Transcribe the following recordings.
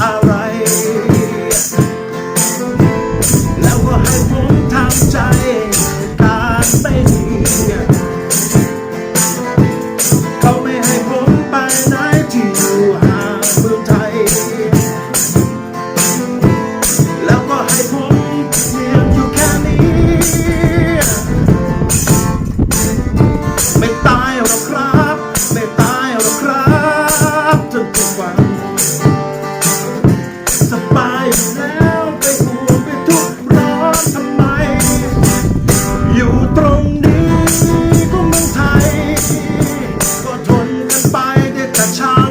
อะไร แล้วก็ให้ผมทำ อยู่แล้วไปห่วงไปทุกข์ร้อนทำไม อยู่ตรงนี้ก็เมืองไทย ก็ทนกันไปได้แต่ชา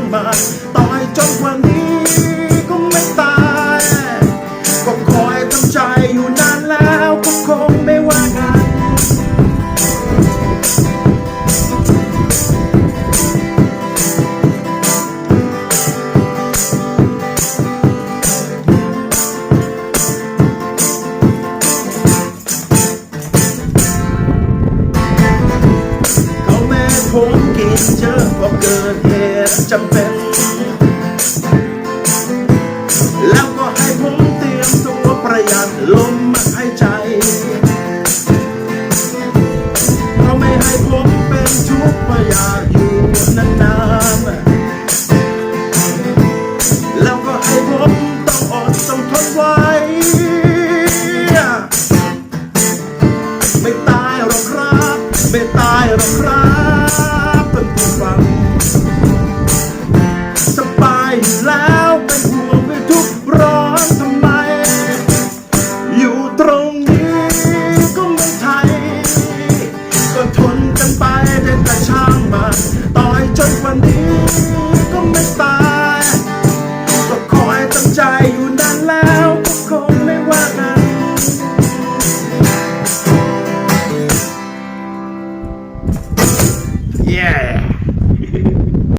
ผมกินเยอะก็เกิดเหตุจำเป็น แล้วก็ให้ผมเตรียมตัวประหยัดลมหายใจเขาไม่ให้ผมเป็นทุกข์เพระอยากอยู่นานๆ แล้วก็ให้ผมต้องอดต้องทนไว้ ไม่ตายหรอกครับ ไม่ตาย